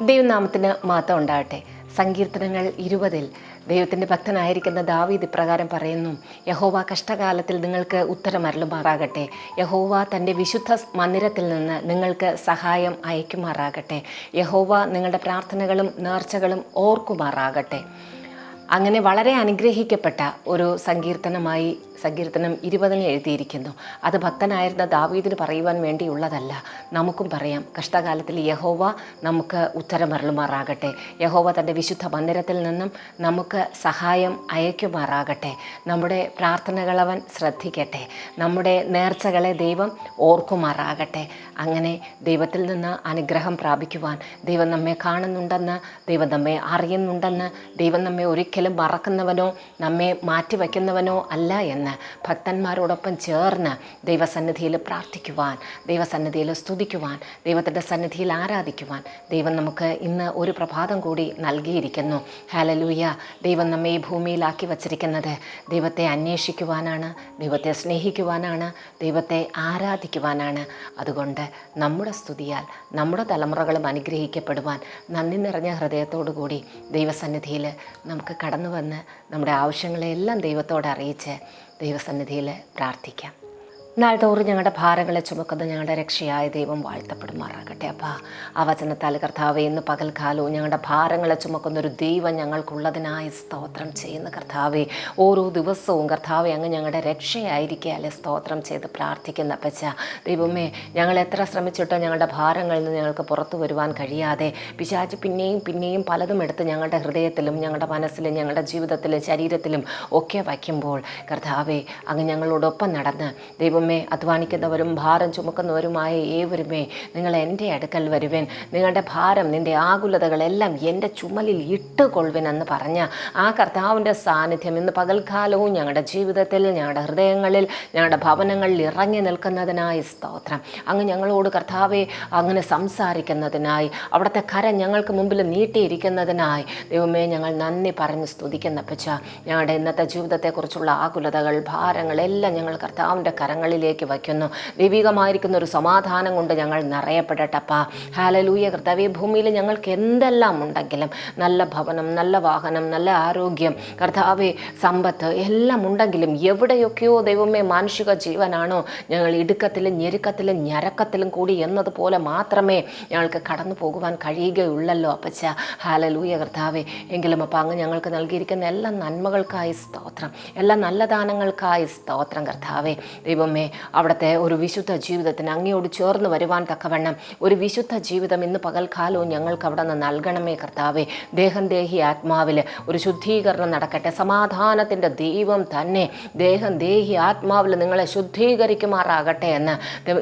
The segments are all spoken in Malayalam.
ദൈവനാമത്തിന് മാത്രം ഉണ്ടാകട്ടെ. സങ്കീർത്തനങ്ങൾ ഇരുപതിൽ ദൈവത്തിന്റെ ഭക്തനായിരിക്കുന്ന ദാവീദ് ഇപ്രകാരം പറയുന്നു യഹോവ കഷ്ടകാലത്തിൽ നിങ്ങൾക്ക് ഉത്തരമരളുമാറാകട്ടെ യഹോവ തന്റെ വിശുദ്ധ മന്ദിരത്തിൽ നിന്ന് നിങ്ങൾക്ക് സഹായം അയക്കുമാറാകട്ടെ. യഹോവ നിങ്ങളുടെ പ്രാർത്ഥനകളും നേർച്ചകളും ഓർക്കുമാറാകട്ടെ. അങ്ങനെ വളരെ അനുഗ്രഹിക്കപ്പെട്ട ഒരു സങ്കീർത്തനമായി സങ്കീർത്തനം ഇരുപതിന് എഴുതിയിരിക്കുന്നു. അത് ഭക്തനായിരുന്ന ദാവീദിന് പറയുവാൻ വേണ്ടിയുള്ളതല്ല. നമുക്കും പറയാം കഷ്ടകാലത്തിൽ യഹോവ നമുക്ക് ഉത്തരമരളുമാറാകട്ടെ. യഹോവ തന്റെ വിശുദ്ധ മന്ദിരത്തിൽ നിന്നും നമുക്ക് സഹായം അയക്കുമാറാകട്ടെ. നമ്മുടെ പ്രാർത്ഥനകളവൻ ശ്രദ്ധിക്കട്ടെ. നമ്മുടെ നേർച്ചകളെ ദൈവം ഓർക്കുമാറാകട്ടെ. അങ്ങനെ ദൈവത്തിൽ നിന്ന് അനുഗ്രഹം പ്രാപിക്കുവാൻ ദൈവം നമ്മെ കാണുന്നുണ്ടെന്ന് ദൈവം നമ്മെ അറിയുന്നുണ്ടെന്ന് ദൈവം നമ്മെ ഒരിക്കലും മറക്കുന്നവനോ നമ്മെ മാറ്റിവെക്കുന്നവനോ അല്ല എന്ന് ഭക്തന്മാരോടൊപ്പം ചേർന്ന് ദൈവസന്നിധിയിൽ പ്രാർത്ഥിക്കുവാൻ ദൈവസന്നിധിയിൽ സ്തുതിക്കുവാൻ ദൈവത്തിന്റെ സന്നിധിയിൽ ആരാധിക്കുവാൻ ദൈവം നമുക്ക് ഇന്ന് ഒരു പ്രഭാതം കൂടി നൽകിയിരിക്കുന്നു. ഹാലലൂയ ദൈവം നമ്മെ ഈ ഭൂമിയിലാക്കി വച്ചിരിക്കുന്നത് ദൈവത്തെ അന്വേഷിക്കുവാനാണ് ദൈവത്തെ സ്നേഹിക്കുവാനാണ് ദൈവത്തെ ആരാധിക്കുവാനാണ്. അതുകൊണ്ട് നമ്മുടെ സ്തുതിയാൽ നമ്മുടെ തലമുറകളും അനുഗ്രഹിക്കപ്പെടുവാൻ നന്ദി നിറഞ്ഞ ഹൃദയത്തോടു കൂടി ദൈവസന്നിധിയിൽ നമുക്ക് കടന്നു വന്ന് നമ്മുടെ ആവശ്യങ്ങളെല്ലാം ദൈവത്തോട് അറിയിച്ച് ദൈവസന്നിധിയിൽ പ്രാർത്ഥിക്കാം. നാൾതോറും ഞങ്ങളുടെ ഭാരങ്ങളെ ചുമക്കുന്ന ഞങ്ങളുടെ രക്ഷയായ ദൈവം വാഴ്ത്തപ്പെടുമാറാകട്ടെ. അപ്പം ആ വചനത്താൽ കർത്താവ് ഇന്ന് പകൽക്കാലവും ഞങ്ങളുടെ ഭാരങ്ങളെ ചുമക്കുന്ന ഒരു ദൈവം ഞങ്ങൾക്കുള്ളതിനായി സ്തോത്രം ചെയ്യുന്ന കർത്താവെ. ഓരോ ദിവസവും കർത്താവെ അങ്ങ് ഞങ്ങളുടെ രക്ഷയായിരിക്കാലെ സ്തോത്രം ചെയ്ത് പ്രാർത്ഥിക്കുന്ന പച്ച ദൈവമേ ഞങ്ങൾ എത്ര ശ്രമിച്ചിട്ടോ ഞങ്ങളുടെ ഭാരങ്ങളിൽ നിന്ന് ഞങ്ങൾക്ക് പുറത്തു വരുവാൻ കഴിയാതെ പിശാച്ച് പിന്നെയും പിന്നെയും പലതും എടുത്ത് ഞങ്ങളുടെ ഹൃദയത്തിലും ഞങ്ങളുടെ മനസ്സിലും ഞങ്ങളുടെ ജീവിതത്തിലും ശരീരത്തിലും ഒക്കെ വയ്ക്കുമ്പോൾ കർത്താവെ അങ്ങ് ഞങ്ങളോടൊപ്പം നടന്ന് ദൈവമേ അധ്വാനിക്കുന്നവരും ഭാരം ചുമക്കുന്നവരുമായ ഏവരുമേ നിങ്ങൾ എന്റെ അടുക്കൽ വരുവേൻ. നിങ്ങളുടെ ഭാരം നിന്റെ ആകുലതകളെല്ലാം എന്റെ ചുമലിൽ ഇട്ടുകൊള്ളുവൻ എന്ന് പറഞ്ഞ ആ കർത്താവിന്റെ സാന്നിധ്യം ഇന്ന് പകൽക്കാലവും ഞങ്ങളുടെ ജീവിതത്തിൽ ഞങ്ങളുടെ ഹൃദയങ്ങളിൽ ഞങ്ങളുടെ ഭവനങ്ങളിൽ ഇറങ്ങി നിൽക്കുന്നതിനായി സ്തോത്രം. അങ്ങ് ഞങ്ങളോട് കർത്താവെ അങ്ങനെ സംസാരിക്കുന്നതിനായി അവിടുത്തെ കരം ഞങ്ങൾക്ക് മുമ്പിൽ നീട്ടിയിരിക്കുന്നതിനായി ദൈവമേ ഞങ്ങൾ നന്ദി പറഞ്ഞ് സ്തുതിക്കുന്ന പച്ച ഞങ്ങളുടെ ഇന്നത്തെ ജീവിതത്തെക്കുറിച്ചുള്ള ആകുലതകൾ ഭാരങ്ങൾ എല്ലാം ഞങ്ങൾ കർത്താവിന്റെ കരങ്ങളിലേക്ക് വയ്ക്കുന്നു. ദൈവികമായിരിക്കുന്ന ഒരു സമാധാനം കൊണ്ട് ഞങ്ങൾ നിറയപ്പെടട്ടപ്പ. ഹാലലൂയ കർത്താവ് ഈ ഭൂമിയിൽ ഞങ്ങൾക്ക് എന്തെല്ലാം ഉണ്ടെങ്കിലും നല്ല ഭവനം നല്ല വാഹനം നല്ല ആരോഗ്യം കർത്താവെ സമ്പത്ത് എല്ലാം ഉണ്ടെങ്കിലും എവിടെയൊക്കെയോ ദൈവമേ മാനുഷിക ജീവനാണോ? ഞങ്ങൾ ഇടുക്കത്തിലും ഞെരുക്കത്തിലും ഞരക്കത്തിലും കൂടി എന്നതുപോലെ മാത്രമേ ഞങ്ങൾക്ക് കടന്നു പോകുവാൻ കഴിയുകയുള്ളല്ലോ അപ്പച്ച. ഹാലലൂയ കർത്താവെ എങ്കിലും അപ്പം അങ്ങ് ഞങ്ങൾക്ക് നൽകിയിരിക്കുന്ന എല്ലാ നന്മകൾക്കായി സ്തോത്രം എല്ലാ നല്ല ദാനങ്ങൾക്കായി സ്തോത്രം കർത്താവെ. ദൈവമേ അവിടുത്തെ ഒരു വിശുദ്ധ ജീവിതത്തിന് അങ്ങയോട് ചേർന്ന് വരുവാൻ തക്കവണ്ണം ഒരു വിശുദ്ധ ജീവിതം ഇന്ന് പകൽക്കാലവും ഞങ്ങൾക്ക് അവിടെ നിന്ന് നൽകണമേ കർത്താവെ. ദേഹം ദേഹി ആത്മാവിൽ ഒരു ശുദ്ധീകരണം നടക്കട്ടെ. സമാധാനത്തിന്റെ ദൈവം തന്നെ ദേഹം ദേഹി ആത്മാവിൽ നിങ്ങളെ ശുദ്ധീകരിക്കുമാറാകട്ടെ എന്ന്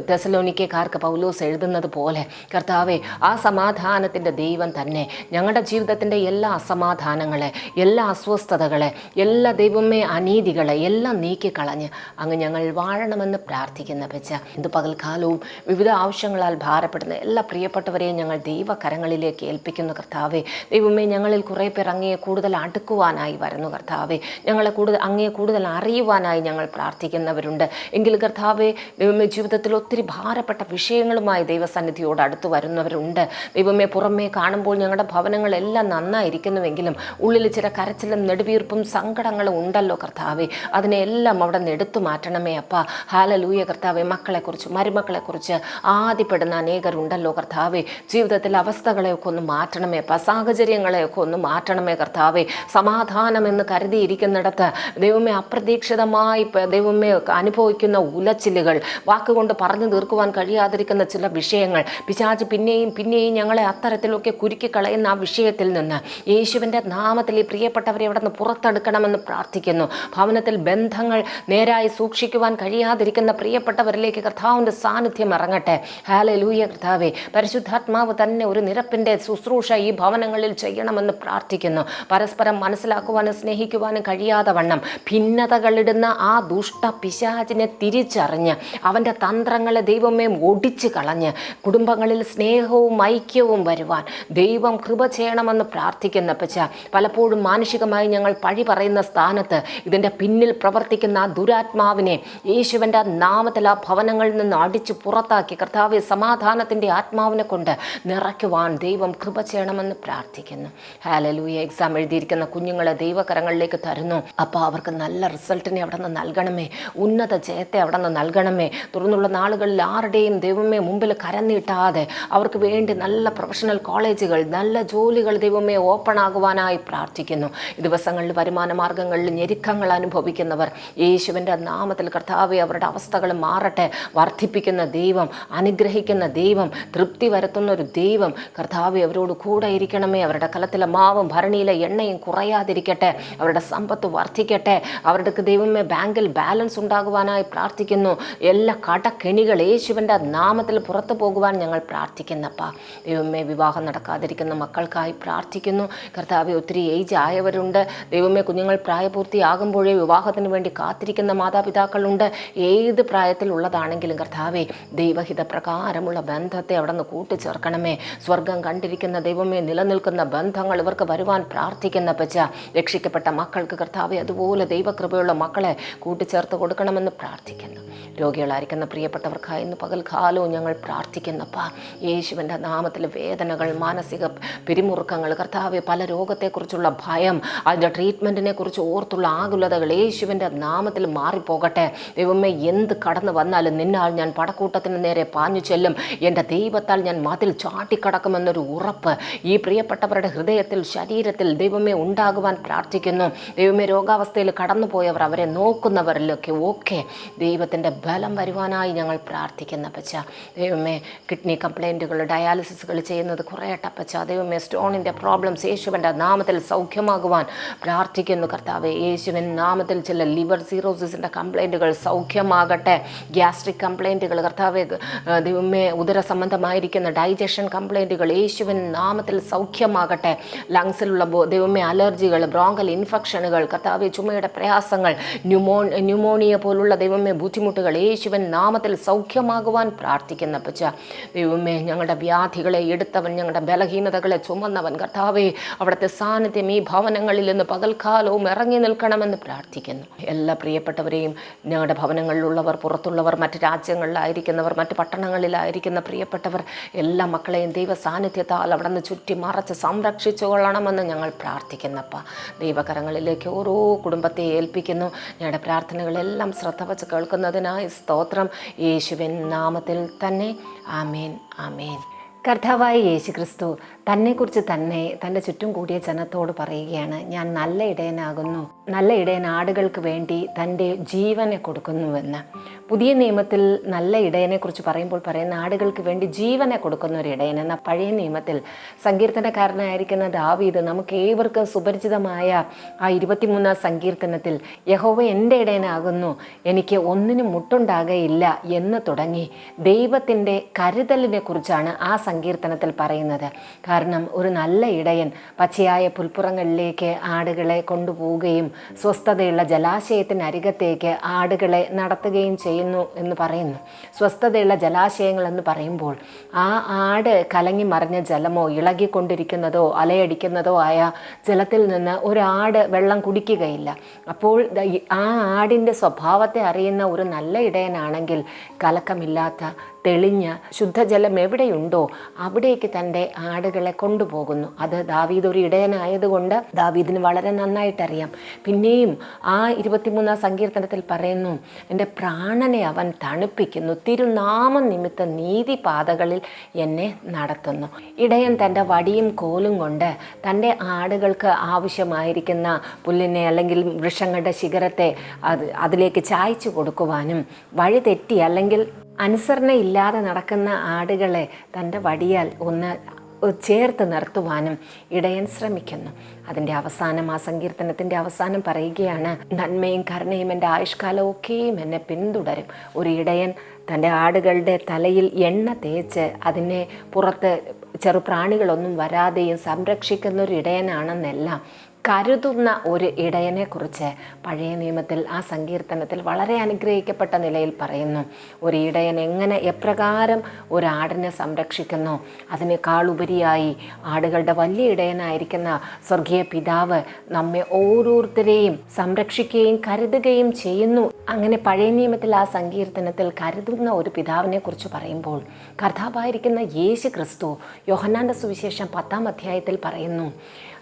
തെസലോനിക്കാർക്ക് പൗലോസ് എഴുതുന്നത് പോലെ കർത്താവെ ആ സമാധാനത്തിന്റെ ദൈവം തന്നെ ഞങ്ങളുടെ ജീവിതത്തിന്റെ എല്ലാ അസമാധാനങ്ങളെ എല്ലാ അസ്വസ്ഥതകളെ എല്ലാ ദൈവമേ അനീതികളെ എല്ലാം നീക്കിക്കളഞ്ഞ് അങ്ങ് ഞങ്ങൾ വാഴണമെന്ന് പ്രാർത്ഥിക്കുന്ന വെച്ച ഇത് പകൽക്കാലവും വിവിധ ആവശ്യങ്ങളാൽ ഭാരപ്പെടുന്ന എല്ലാ പ്രിയപ്പെട്ടവരെയും ഞങ്ങൾ ദൈവകരങ്ങളിലേക്ക് ഏൽപ്പിക്കുന്നു കർത്താവെ. ദൈവമേ ഞങ്ങളിൽ കുറേ പേർ അങ്ങയെ കൂടുതൽ അടുക്കുവാനായി വരുന്നു കർത്താവെ. ഞങ്ങളെ കൂടുതൽ അങ്ങയെ കൂടുതൽ അറിയുവാനായി ഞങ്ങൾ പ്രാർത്ഥിക്കുന്നവരുണ്ട്. എങ്കിൽ കർത്താവെ ദൈവമേ ജീവിതത്തിൽ ഒത്തിരി ഭാരപ്പെട്ട വിഷയങ്ങളുമായി ദൈവസന്നിധിയോട് അടുത്തു വരുന്നവരുണ്ട്. ദൈവമേ പുറമേ കാണുമ്പോൾ ഞങ്ങളുടെ ഭവനങ്ങളെല്ലാം നന്നായിരിക്കുന്നുവെങ്കിലും ഉള്ളിൽ ചില കരച്ചിലും നെടുവീർപ്പും സങ്കടങ്ങളും ഉണ്ടല്ലോ കർത്താവെ. അതിനെല്ലാം അവിടെ നിന്ന് എടുത്തു മാറ്റണമേ അപ്പ. ഹാലലൂയ കർത്താവെ മക്കളെക്കുറിച്ച് മരുമക്കളെക്കുറിച്ച് ആദ്യപ്പെടുന്ന അനേകരുണ്ടല്ലോ കർത്താവെ. ജീവിതത്തിലെ അവസ്ഥകളെയൊക്കെ ഒന്ന് മാറ്റണമേ സാഹചര്യങ്ങളെയൊക്കെ ഒന്ന് മാറ്റണമേ കർത്താവെ. സമാധാനം എന്ന് കരുതിയിരിക്കുന്നിടത്ത് ദൈവമേ അപ്രതീക്ഷിതമായി ദൈവമേ അനുഭവിക്കുന്ന ഉലച്ചിലുകൾ വാക്കുകൊണ്ട് പറഞ്ഞു തീർക്കുവാൻ കഴിയാതിരിക്കുന്ന ചില വിഷയങ്ങൾ. പിശാജ് പിന്നെയും പിന്നെയും ഞങ്ങളെ അത്തരത്തിലൊക്കെ കുരുക്കി കളയുന്ന ആ വിഷയത്തിൽ നിന്ന് യേശുവിന്റെ നാമത്തിൽ ഈ പ്രിയപ്പെട്ടവരെ അവിടെ നിന്ന് പുറത്തെടുക്കണമെന്ന് പ്രാർത്ഥിക്കുന്നു. ഭവനത്തിൽ ബന്ധങ്ങൾ നേരായി സൂക്ഷിക്കുവാൻ കഴിയാതിരിക്കുന്ന പ്രിയപ്പെട്ടവരിലേക്ക് കർത്താവിന്റെ സാന്നിധ്യം ഇറങ്ങട്ടെ. ഹാലെ ലൂയ കർത്താവെ. പരിശുദ്ധാത്മാവ് തന്നെ ഒരു നിരപ്പിന്റെ ശുശ്രൂഷ ഈ ഭവനങ്ങളിൽ ചെയ്യണമെന്ന് പ്രാർത്ഥിക്കുന്നു. പരസ്പരം മനസ്സിലാക്കുവാനും സ്നേഹിക്കുവാനും കഴിയാതെ വണ്ണം ഭിന്നതകളിടുന്ന ആ ദുഷ്ട പിശാചിനെ തിരിച്ചറിഞ്ഞ് അവന്റെ തന്ത്രങ്ങളെ ദൈവമേ ഒടിച്ചു കളഞ്ഞ് കുടുംബങ്ങളിൽ സ്നേഹവും ഐക്യവും വരുവാൻ ദൈവം കൃപ ചെയ്യണമെന്ന് പ്രാർത്ഥിക്കുന്ന പച്ച പലപ്പോഴും മാനുഷികമായി ഞങ്ങൾ പഴി പറയുന്ന സ്ഥാനത്ത് ഇതിന്റെ പിന്നിൽ പ്രവർത്തിക്കുന്ന ആ ദുരാത്മാവിനെ യേശുവിന്റെ യേശുവിന്റെ നാമത്തിൽ ആ ഭവനങ്ങളിൽ നിന്ന് അടിച്ചു പുറത്താക്കി കർത്താവെ സമാധാനത്തിന്റെ ആത്മാവിനെ കൊണ്ട് നിറയ്ക്കുവാൻ ദൈവം കൃപ ചെയ്യണമെന്ന് പ്രാർത്ഥിക്കുന്നു. ഹാലലൂയ എക്സാം എഴുതിയിരിക്കുന്ന കുഞ്ഞുങ്ങളെ ദൈവകരങ്ങളിലേക്ക് തരുന്നു. അപ്പോൾ അവർക്ക് നല്ല റിസൾട്ടിനെ അവിടെ നിന്ന് നൽകണമേ. ഉന്നത ജയത്തെ അവിടെ നിന്ന് നൽകണമേ. തുടർന്നുള്ള നാളുകളിൽ ആരുടെയും ദൈവമേ മുമ്പിൽ കരന്നിട്ടാതെ അവർക്ക് വേണ്ടി നല്ല പ്രൊഫഷണൽ കോളേജുകൾ നല്ല ജോലികൾ ദൈവമേ ഓപ്പൺ ആകുവാനായി പ്രാർത്ഥിക്കുന്നു. ദിവസങ്ങളിൽ വരുമാന മാർഗങ്ങളിൽ ഞെരുക്കങ്ങൾ അനുഭവിക്കുന്നവർ യേശുവിന്റെ നാമത്തിൽ കർത്താവെ അവരുടെ അവസ്ഥകൾ മാറട്ടെ. വർദ്ധിപ്പിക്കുന്ന ദൈവം അനുഗ്രഹിക്കുന്ന ദൈവം തൃപ്തി വരുത്തുന്ന ഒരു ദൈവം കർത്താവ് അവരോട് കൂടെ ഇരിക്കണമേ. അവരുടെ കലത്തിലെ മാവും ഭരണിയിലെ എണ്ണയും കുറയാതിരിക്കട്ടെ. അവരുടെ സമ്പത്ത് വർദ്ധിക്കട്ടെ. അവരുടെ ദൈവമേ ബാങ്കിൽ ബാലൻസ് ഉണ്ടാകുവാനായി പ്രാർത്ഥിക്കുന്നു. എല്ലാ കടക്കെണികൾ യേശുവിന്റെ നാമത്തിൽ പുറത്തു പോകുവാൻ ഞങ്ങൾ പ്രാർത്ഥിക്കുന്നപ്പ. ദൈവമേ വിവാഹം നടക്കാതിരിക്കുന്ന മക്കൾക്കായി പ്രാർത്ഥിക്കുന്നു. കർത്താവ് ഒത്തിരി ഏജ് ആയവരുണ്ട്. ദൈവമേ കുഞ്ഞുങ്ങൾ പ്രായപൂർത്തിയാകുമ്പോഴേ വിവാഹത്തിന് വേണ്ടി കാത്തിരിക്കുന്ന മാതാപിതാക്കളുണ്ട്. ഏത് പ്രായത്തിലുള്ളതാണെങ്കിലും കർത്താവെ ദൈവഹിത പ്രകാരമുള്ള ബന്ധത്തെ അവിടെ നിന്ന് കൂട്ടിച്ചേർക്കണമേ. സ്വർഗം കണ്ടിരിക്കുന്ന ദൈവമേ നിലനിൽക്കുന്ന ബന്ധങ്ങൾ ഇവർക്ക് വരുവാൻ പ്രാർത്ഥിക്കുന്ന പച്ച രക്ഷിക്കപ്പെട്ട മക്കൾക്ക് കർത്താവെ അതുപോലെ ദൈവകൃപയുള്ള മക്കളെ കൂട്ടിച്ചേർത്ത് കൊടുക്കണമെന്ന് പ്രാർത്ഥിക്കുന്നു. രോഗികളായിരിക്കുന്ന പ്രിയപ്പെട്ടവർക്കായി ഇന്ന് പകൽക്കാലവും ഞങ്ങൾ പ്രാർത്ഥിക്കുന്നപ്പാ യേശുവിന്റെ നാമത്തിൽ വേദനകൾ മാനസിക പിരിമുറുക്കങ്ങൾ കർത്താവെ പല രോഗത്തെക്കുറിച്ചുള്ള ഭയം അതിന്റെ ട്രീറ്റ്മെന്റിനെ കുറിച്ച് ഓർത്തുള്ള ആകുലതകൾ യേശുവിന്റെ നാമത്തിൽ മാറിപ്പോകട്ടെ. ദൈവമേ എന്ത് കടന്നു വന്നാലും നിന്നാൽ ഞാൻ പടക്കൂട്ടത്തിന് നേരെ പാഞ്ഞു ചെല്ലും. എന്റെ ദൈവത്താൽ ഞാൻ മതിൽ ചാട്ടിക്കടക്കുമെന്നൊരു ഉറപ്പ് ഈ പ്രിയപ്പെട്ടവരുടെ ഹൃദയത്തിൽ ശരീരത്തിൽ ദൈവമേ ഉണ്ടാകുവാൻ പ്രാർത്ഥിക്കുന്നു. ദൈവമേ രോഗാവസ്ഥയിൽ കടന്നുപോയവർ അവരെ നോക്കുന്നവരിലൊക്കെ ഓക്കെ ദൈവത്തിന്റെ ബലം വരുവാനായി ഞങ്ങൾ പ്രാർത്ഥിക്കുന്ന പച്ച ദൈവമേ കിഡ്നി കംപ്ലൈന്റുകൾ ഡയാലിസിസുകൾ ചെയ്യുന്നത് കുറയട്ടെ പച്ച ദൈവമേ സ്റ്റോണിന്റെ പ്രോബ്ലംസ് യേശുവിന്റെ നാമത്തിൽ സൗഖ്യമാകുവാൻ പ്രാർത്ഥിക്കുന്നു കർത്താവ്. യേശുവിൻ നാമത്തിൽ ചില ലിവർ സീറോസിന്റെ കംപ്ലൈന്റുകൾ സൗഖ്യമാകട്ടെ ഗ്യാസ്ട്രിക് കംപ്ലൈന്റുകൾ കർത്താവ് ദൈവമേ ഉദര സംബന്ധമായിരിക്കുന്ന ഡൈജഷൻ കംപ്ലൈന്റുകൾ യേശുവിൻ നാമത്തിൽ സൗഖ്യമാകട്ടെ. ലങ്സിലുള്ള ദൈവമേ അലർജികൾ ബ്രോങ്കൽ ഇൻഫെക്ഷനുകൾ കർത്താവെ ചുമയുടെ പ്രയാസങ്ങൾ ന്യൂമോ ന്യൂമോണിയ പോലുള്ള ദൈവമേ ബുദ്ധിമുട്ടുകൾ യേശുവൻ നാമത്തിൽ സൗഖ്യമാകുവാൻ പ്രാർത്ഥിക്കുന്ന പച്ച ദൈവമേ ഞങ്ങളുടെ വ്യാധികളെ എടുത്തവൻ ഞങ്ങളുടെ ബലഹീനതകളെ ചുമന്നവൻ കർത്താവെ അവിടുത്തെ സാന്നിധ്യം ഈ ഭവനങ്ങളിൽ നിന്ന് പകൽക്കാലവും ഇറങ്ങി നിൽക്കണമെന്ന് പ്രാർത്ഥിക്കുന്നു. എല്ലാ പ്രിയപ്പെട്ടവരെയും ഞങ്ങളുടെ ഭവനങ്ങളിലുള്ളവർ പുറത്തുള്ളവർ മറ്റ് രാജ്യങ്ങളിലായിരിക്കുന്നവർ മറ്റ് പട്ടണങ്ങളിലായിരിക്കുന്ന പ്രിയപ്പെട്ടവർ എല്ലാ മക്കളെയും ദൈവ സാന്നിധ്യത്താൽ അവിടെ നിന്ന് ചുറ്റി മറച്ച് സംരക്ഷിച്ചു കൊള്ളണമെന്ന് ഞങ്ങൾ പ്രാർത്ഥിക്കുന്നപ്പ. ദൈവകരങ്ങളിലേക്ക് ഓരോ കുടുംബത്തെ ഏൽപ്പിക്കുന്നു. ഞങ്ങളുടെ പ്രാർത്ഥനകളെല്ലാം ശ്രദ്ധ വച്ച് കേൾക്കുന്നതിനായി സ്തോത്രം. യേശുവിൻ നാമത്തിൽ തന്നെ. ആമേൻ ആമേൻ. കർത്താവായ യേശു ക്രിസ്തു തന്നെക്കുറിച്ച് തന്നെ തന്റെ ചുറ്റും കൂടിയ ജനത്തോട് പറയുകയാണ് ഞാൻ നല്ല ഇടയനാകുന്നു. നല്ല ഇടയൻ ആടുകൾക്ക് വേണ്ടി തന്റെ ജീവനെ കൊടുക്കുന്നുവെന്ന്. പുതിയ നിയമത്തിൽ നല്ല ഇടയനെക്കുറിച്ച് പറയുമ്പോൾ പറയുന്ന ആടുകൾക്ക് വേണ്ടി ജീവനെ കൊടുക്കുന്ന ഒരു ഇടയൻ. എന്ന പഴയ നിയമത്തിൽ സങ്കീർത്തനക്കാരനായിരിക്കുന്ന ദാവീദ് നമുക്ക് ഏവർക്കും സുപരിചിതമായ ആ ഇരുപത്തിമൂന്നാം സങ്കീർത്തനത്തിൽ യഹോവ എന്റെ ഇടയനാകുന്നു എനിക്ക് ഒന്നിനും മുട്ടുണ്ടാകയില്ല എന്ന് തുടങ്ങി ദൈവത്തിന്റെ കരുതലിനെ കുറിച്ചാണ് ആ സങ്കീർത്തനത്തിൽ പറയുന്നത്. കാരണം ഒരു നല്ല ഇടയൻ പച്ചയായ പുൽപ്പുറങ്ങളിലേക്ക് ആടുകളെ കൊണ്ടുപോവുകയും സ്വസ്ഥതയുള്ള ജലാശയത്തിനരികത്തേക്ക് ആടുകളെ നടത്തുകയും ചെയ്യുന്നു എന്ന് പറയുന്നു. സ്വസ്ഥതയുള്ള ജലാശയങ്ങൾ എന്ന് പറയുമ്പോൾ ആ ആട് കലങ്ങി മറിഞ്ഞ ജലമോ ഇളകിക്കൊണ്ടിരിക്കുന്നതോ അലയടിക്കുന്നതോ ആയ ജലത്തിൽ നിന്ന് ഒരാട് വെള്ളം കുടിക്കുകയില്ല. അപ്പോൾ ആ ആടിന്റെ സ്വഭാവത്തെ അറിയുന്ന ഒരു നല്ല ഇടയനാണെങ്കിൽ കലക്കമില്ലാത്ത തെളിഞ്ഞ ശുദ്ധജലം എവിടെയുണ്ടോ അവിടേക്ക് തന്റെ ആടുകളെ കൊണ്ടുപോകുന്നു. അത് ദാവീദ് ഒരു ഇടയനായതുകൊണ്ട് ദാവീദിന് വളരെ നന്നായിട്ടറിയാം. പിന്നെയും ആ ഇരുപത്തിമൂന്നാം സങ്കീർത്തനത്തിൽ പറയുന്നു എന്റെ പ്രാണനെ അവൻ തണുപ്പിക്കുന്നു തിരുനാമം നിമിത്ത നീതിപാതകളിൽ എന്നെ നടത്തുന്നു. ഇടയൻ തന്റെ വടിയും കോലും കൊണ്ട് തന്റെ ആടുകൾക്ക് ആവശ്യമായിരിക്കുന്ന പുല്ലിനെ അല്ലെങ്കിൽ വൃക്ഷങ്ങളുടെ ശിഖരത്തെ അത് അതിലേക്ക് ചായച്ചു കൊടുക്കുവാനും വഴി തെറ്റി അല്ലെങ്കിൽ അനുസരണയില്ലാതെ നടക്കുന്ന ആടുകളെ തന്റെ വടിയാൽ ഒന്ന് ചേർത്ത് നിർത്തുവാനും ഇടയൻ ശ്രമിക്കുന്നു. അതിന്റെ അവസാനം ആ സങ്കീർത്തനത്തിന്റെ അവസാനം പറയുകയാണ് നന്മയും കരുണയും എന്റെ ആയുഷ്കാലമൊക്കെയും എന്നെ പിന്തുടരും. ഒരു ഇടയൻ തന്റെ ആടുകളുടെ തലയിൽ എണ്ണ തേച്ച് അതിനെ പുറത്ത് ചെറുപ്രാണികളൊന്നും വരാതെയും സംരക്ഷിക്കുന്ന ഒരു ഇടയനാണെന്നെല്ലാം കരുതുന്ന ഒരു ഇടയനെക്കുറിച്ച് പഴയ നിയമത്തിൽ ആ സങ്കീർത്തനത്തിൽ വളരെ അനുഗ്രഹിക്കപ്പെട്ട നിലയിൽ പറയുന്നു. ഒരു ഇടയൻ എങ്ങനെ എപ്രകാരം ഒരു ആടിനെ സംരക്ഷിക്കുന്നു? അതിനേക്കാൾ ഉപരിയായി ആടുകളുടെ വലിയ ഇടയനായിരിക്കുന്ന സ്വർഗീയ പിതാവ് നമ്മെ ഓരോരുത്തരെയും സംരക്ഷിക്കുകയും കരുതുകയും ചെയ്യുന്നു. അങ്ങനെ പഴയ നിയമത്തിൽ ആ സങ്കീർത്തനത്തിൽ കരുതുന്ന ഒരു പിതാവിനെ കുറിച്ച് പറയുമ്പോൾ കർത്താവായിരിക്കുന്ന യേശു ക്രിസ്തു യോഹന്നാന്റെ സുവിശേഷം പത്താം അധ്യായത്തിൽ പറയുന്നു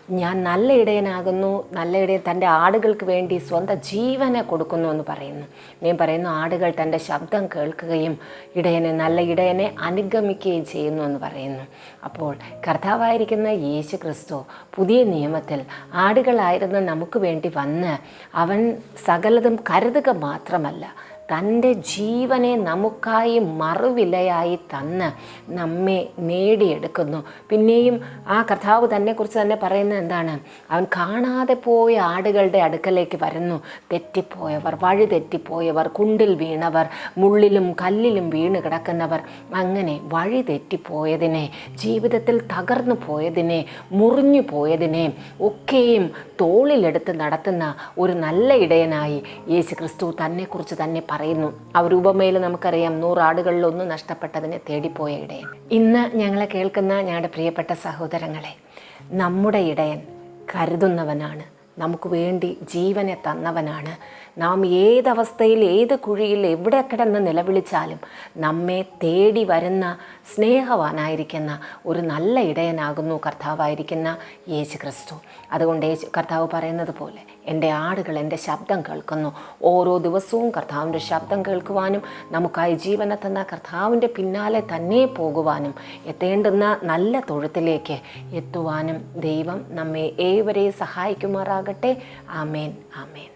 ഞാൻ നല്ല ഇടയനാകുന്നു നല്ല ഇടയൻ തന്റെ ആടുകൾക്ക് വേണ്ടി സ്വന്തം ജീവനെ കൊടുക്കുന്നു എന്ന് പറയുന്നു. ഞാൻ പറയുന്നു ആടുകൾ തന്റെ ശബ്ദം കേൾക്കുകയും ഇടയനെ നല്ല ഇടയനെ അനുഗമിക്കുകയും ചെയ്യുന്നു എന്ന് പറയുന്നു. അപ്പോൾ കർത്താവായിരിക്കുന്ന യേശു ക്രിസ്തു പുതിയ നിയമത്തിൽ ആടുകളായിരുന്ന നമുക്ക് വേണ്ടി വന്ന് അവൻ സകലതും കരുതുക മാത്രമല്ല തന്റെ ജീവനെ നമുക്കായി മറുവിലയായി തന്ന് നമ്മെ നേടിയെടുക്കുന്നു. പിന്നെയും ആ കർത്താവ് തന്നെക്കുറിച്ച് തന്നെ പറയുന്നത് എന്താണ്? അവൻ കാണാതെ പോയ ആടുകളുടെ അടുക്കലേക്ക് വരുന്നു. തെറ്റിപ്പോയവർ വഴി തെറ്റിപ്പോയവർ കുണ്ടിൽ വീണവർ മുള്ളിലും കല്ലിലും വീണ് കിടക്കുന്നവർ അങ്ങനെ വഴി തെറ്റിപ്പോയതിനെ ജീവിതത്തിൽ തകർന്നു പോയതിനെ മുറിഞ്ഞു പോയതിനെ ഒക്കെയും തോളിലെടുത്ത് നടത്തുന്ന ഒരു നല്ല ഇടയനായി യേശു ക്രിസ്തു തന്നെക്കുറിച്ച് തന്നെ പറയുന്നു. ആ രൂപമയിൽ നമുക്കറിയാം നൂറാടുകളിലൊന്നും നഷ്ടപ്പെട്ടതിനെ തേടിപ്പോയ ഇടയൻ. ഇന്ന് ഞങ്ങളെ കേൾക്കുന്ന ഞങ്ങളുടെ പ്രിയപ്പെട്ട സഹോദരങ്ങളെ നമ്മുടെ ഇടയൻ കരുതുന്നവനാണ്. നമുക്ക് വേണ്ടി ജീവനെ തന്നവനാണ്. നാം ഏതവസ്ഥയിൽ ഏത് കുഴിയിൽ എവിടെ കിടന്ന് നിലവിളിച്ചാലും നമ്മെ തേടി വരുന്ന സ്നേഹവാനായിരിക്കുന്ന ഒരു നല്ല ഇടയനാകുന്നു കർത്താവായിരിക്കുന്ന യേശു ക്രിസ്തു അതുകൊണ്ട് യേശു കർത്താവ് പറയുന്നത് പോലെ എന്റെ ആടുകൾ എന്റെ ശബ്ദം കേൾക്കുന്നു. ഓരോ ദിവസവും കർത്താവിന്റെ ശബ്ദം കേൾക്കുവാനും നമുക്കായി ജീവനെ തന്ന കർത്താവിന്റെ പിന്നാലെ തന്നെ പോകുവാനും എത്തേണ്ടുന്ന നല്ല തൊഴുത്തിലേക്ക് എത്തുവാനും ദൈവം നമ്മെ ഏവരെയും സഹായിക്കുമാറാകട്ടെ. ആമേൻ ആമേൻ.